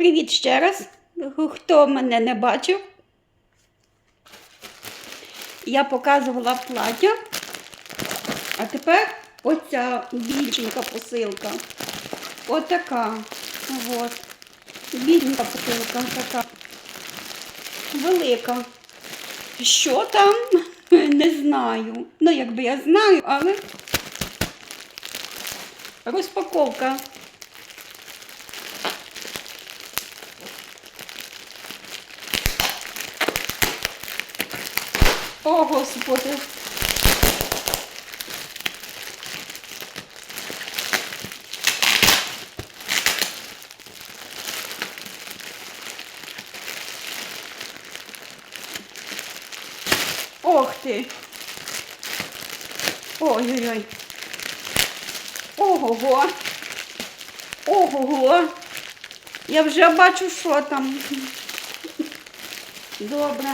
Привіт ще раз. Хто мене не бачив? Я показувала плаття, а тепер оця більшенька посилка. Отака. От. Більшенька посилка така. Велика. Що там? Не знаю. Ну, якби я знаю, але розпаковка. О, Господи. Ох ти. Ой-ой-ой. Ого-го. Ого-го. Я вже бачу, що там. Добре.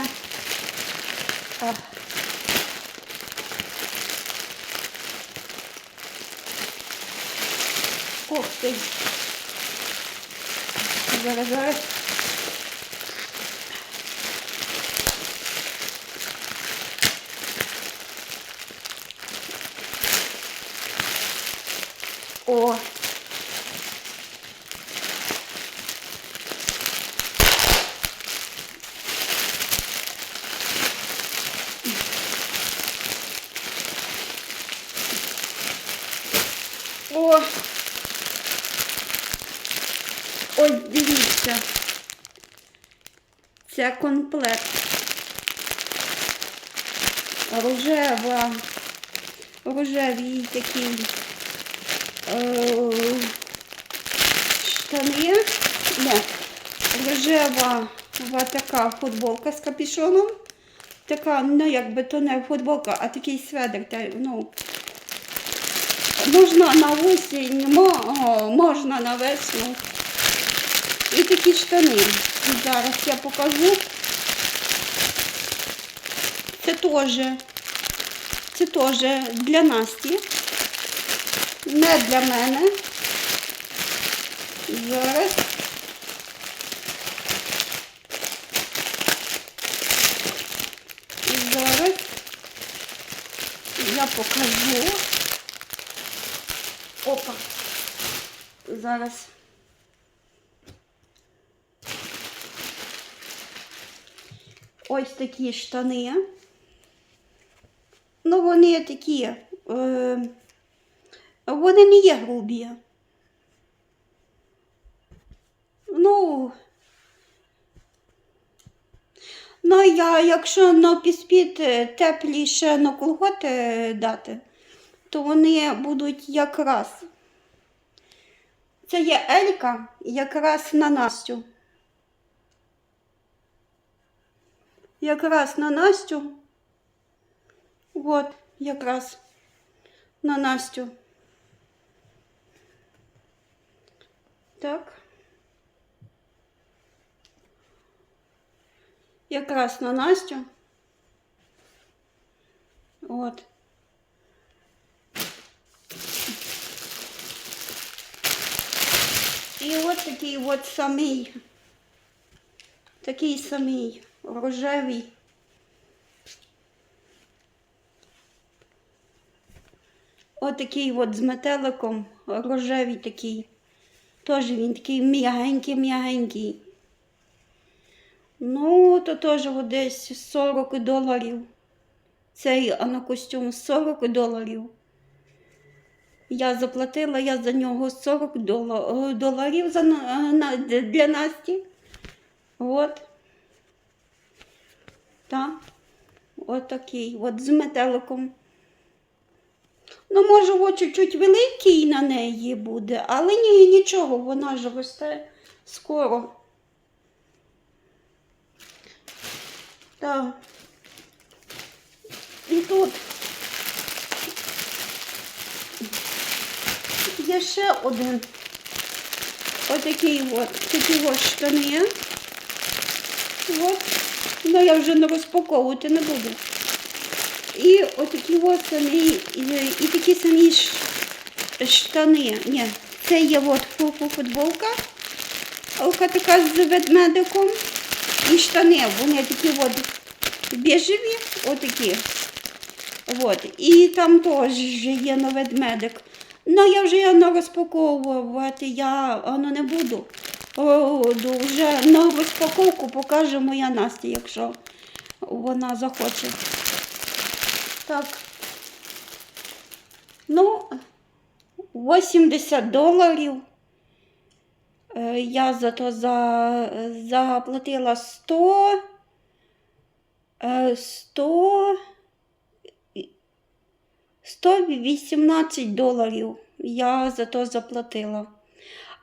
Ох ти. Зараз, зараз. О. Ось дивіться. Це комплект. Рожева. Рожеві такі е, штани. Не. Рожева така футболка з капюшоном. Така, ну якби то не футболка, а такий сведер. Та, ну, можна на осінь, можна на весну. І такі штани. Зараз я покажу. Це теж, це теж для Насті. Не для мене. Зараз. Зараз я покажу. Опа. Зараз. Ось такі штани. Ну, вони такі. Е, вони не є грубі. Ну. Ну, я, якщо на піспіт тепліше на колготи дати, то вони будуть якраз. Це є Елька якраз на Настю. Якраз на Настю. От, якраз на Настю. Так. Якраз на Настю. От. І от такий от самий, такий самий рожевий. Отакий от з метеликом, рожевий такий. Теж він такий м'ягенький-м'ягенький. Ну, то теж десь 40 доларів. Цей а на костюм 40 доларів. Я заплатила я за нього 40 е, доларів за, для Насті. От. Так. От такий, от з метеликом. Ну, може, от чуть-чуть великий на неї буде, але ні, нічого, вона ж росте скоро. Так. І тут є ще один. Отакий от, такі от штани. От. Ну, я вже не розпаковувати не буду. І отакі от самі, і, і такі самі штани. Ні, це є от фу- фу- футболка. Ока така з ведмедиком. І штани, вони такі от біжеві, отакі. От. І там теж є на ведмедик. Ну, я вже його розпаковувати я ну, не буду. О, вже на розпаковку покаже моя Настя, якщо вона захоче. Так. Ну, 80 доларів. Е, Я за то за, заплатила 100, е, 100, 118 доларів я за то заплатила.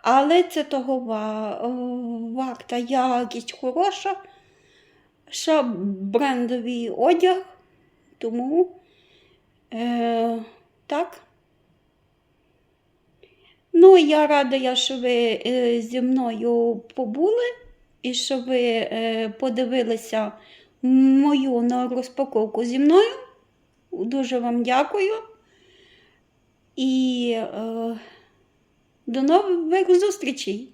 Але це того ва- варта якість хороша, ще брендовий одяг, тому е, так. Ну, я рада, що ви е, зі мною побули і що ви е, подивилися мою на розпаковку зі мною. Дуже вам дякую. І е, до нових зустрічей!